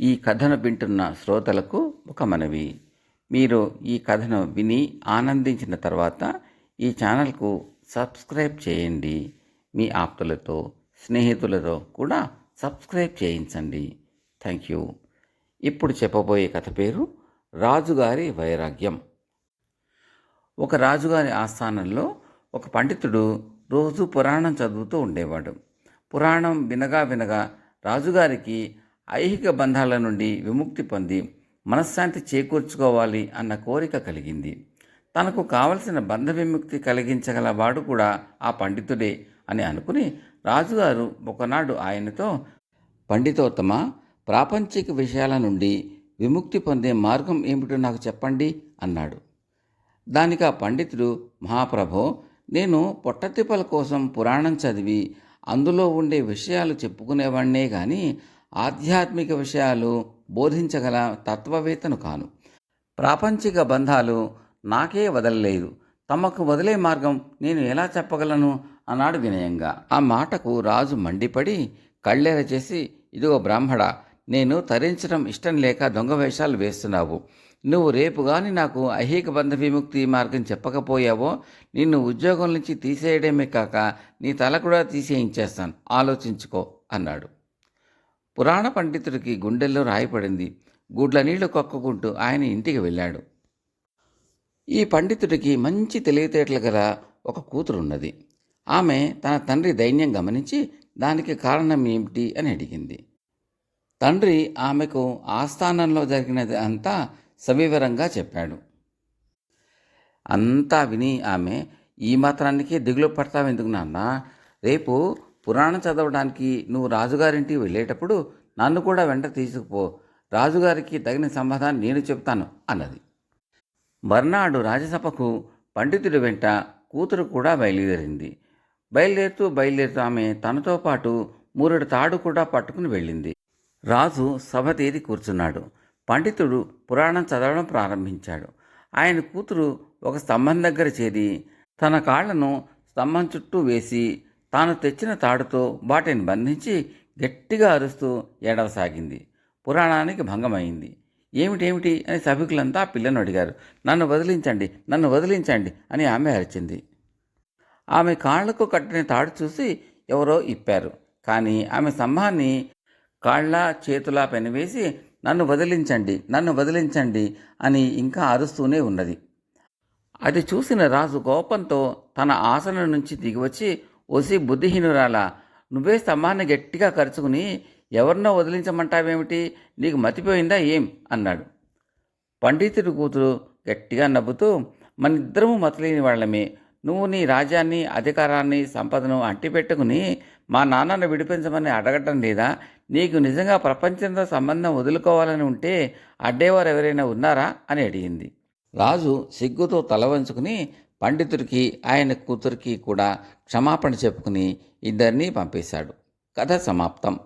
ఈ కథను వింటున్న శ్రోతలకు ఒక మనవి. మీరు ఈ కథను విని ఆనందించిన తర్వాత ఈ ఛానల్కు సబ్స్క్రైబ్ చేయండి. మీ ఆప్తులతో స్నేహితులతో కూడా సబ్స్క్రైబ్ చేయించండి. Thank you. ఇప్పుడు చెప్పబోయే కథ పేరు రాజుగారి వైరాగ్యం. ఒక రాజుగారి ఆస్థానంలో ఒక పండితుడు రోజు పురాణం చదువుతూ ఉండేవాడు. పురాణం వినగా వినగా రాజుగారికి ఐహిక బంధాల నుండి విముక్తి పొంది మనశ్శాంతి చేకూర్చుకోవాలి అన్న కోరిక కలిగింది. తనకు కావలసిన బంధ విముక్తి కలిగించగలవాడు కూడా ఆ పండితుడే అని అనుకుని రాజుగారు ఒకనాడు ఆయనతో పండితోత్తమ ప్రాపంచిక విషయాల నుండి విముక్తి పొందే మార్గం ఏమిటో నాకు చెప్పండి అన్నాడు. దానికి ఆ పండితుడు మహాప్రభో నేను పొట్టతిప్పల కోసం పురాణం చదివి అందులో ఉండే విషయాలు చెప్పుకునేవాడినే కానీ ఆధ్యాత్మిక విషయాలు బోధించగల తత్వవేత్తను కాను. ప్రాపంచిక బంధాలు నాకే వదలలేదు. తమకు వదిలే మార్గం నేను ఎలా చెప్పగలను? అన్నాడు వినయంగా. ఆ మాటకు రాజు మండిపడి కళ్ళెర చేసి ఇదిగో బ్రాహ్మణ నేను తరించడం ఇష్టం లేక దొంగ వేషాలు వేస్తున్నావు. నువ్వు రేపు గాని నాకు ఐహిక బంధ విముక్తి మార్గం చెప్పకపోయావో నిన్ను ఉద్యోగం నుంచి తీసేయడమే కాక నీ తల కూడా తీసేయించేస్తాను. ఆలోచించుకో అన్నాడు. పురాణ పండితుడికి గుండెల్లో రాయపడింది గుడ్ల నీళ్ళు కొక్కుకుంటూ ఆయన ఇంటికి వెళ్ళాడు. ఈ పండితుడికి మంచి తెలివితేటలు గల ఒక కూతురున్నది. ఆమె తన తండ్రి దైన్యం గమనించి దానికి కారణం ఏమిటి అని అడిగింది. తండ్రి ఆమెకు ఆస్థానంలో జరిగినది అంతా సవివరంగా చెప్పాడు. అంతా విని ఆమె ఈ మాత్రానికి దిగులు పడతావు ఎందుకు నాన్న? రేపు పురాణం చదవడానికి నువ్వు రాజుగారింటికి వెళ్ళేటప్పుడు నన్ను కూడా వెంట తీసుకుపో. రాజుగారికి తగిన సమాధానం నేను చెప్తాను అన్నది. మర్నాడు రాజసభకు పండితుడి వెంట కూతురు కూడా బయలుదేరింది. బయలుదేరుతూ బయలుదేరుతూ ఆమె తనతో పాటు మూరెడు తాడు కూడా పట్టుకుని వెళ్ళింది. రాజు సభ తీరి కూర్చున్నాడు. పండితుడు పురాణం చదవడం ప్రారంభించాడు. ఆయన కూతురు ఒక స్తంభం దగ్గర చేరి తన కాళ్ళను స్తంభం చుట్టూ వేసి తాను తెచ్చిన తాడుతో వాటిని బంధించి గట్టిగా అరుస్తూ ఏడవసాగింది. పురాణానికి భంగమైంది. ఏమిటేమిటి అని సభికులంతా పిల్లను అడిగారు. నన్ను వదిలించండి నన్ను వదిలించండి అని ఆమె అరిచింది. ఆమె కాళ్ళకు కట్టిన తాడు చూసి ఎవరో ఇప్పారు. కానీ ఆమె స్తంభాన్ని కాళ్ళ చేతులా పెనివేసి నన్ను వదిలించండి నన్ను వదిలించండి అని ఇంకా అరుస్తూనే ఉన్నది. అది చూసిన రాజు కోపంతో తన ఆసనం నుంచి దిగివచ్చి ఒసి బుద్ధిహీనురాలా నువ్వే స్తంభాన్ని గట్టిగా కరుచుకుని ఎవరినో వదిలించమంటావేమిటి? నీకు మతిపోయిందా ఏం? అన్నాడు. పండితుడి కూతురు గట్టిగా నవ్వుతూ మనిద్దరము మతలేని వాళ్ళమే. నువ్వు నీ రాజ్యాన్ని అధికారాన్ని సంపదను అంటిపెట్టుకుని మా నాన్నను విడిపించమని అడగటం లేదా? నీకు నిజంగా ప్రపంచంతో సంబంధం వదులుకోవాలని ఉంటే అడ్డేవారు ఎవరైనా ఉన్నారా? అని అడిగింది. రాజు సిగ్గుతో తల వంచుకుని పండితుడికి ఆయన కూతురికి కూడా క్షమాపణ చెప్పుకుని ఇద్దరినీ పంపేశాడు. కథ సమాప్తం.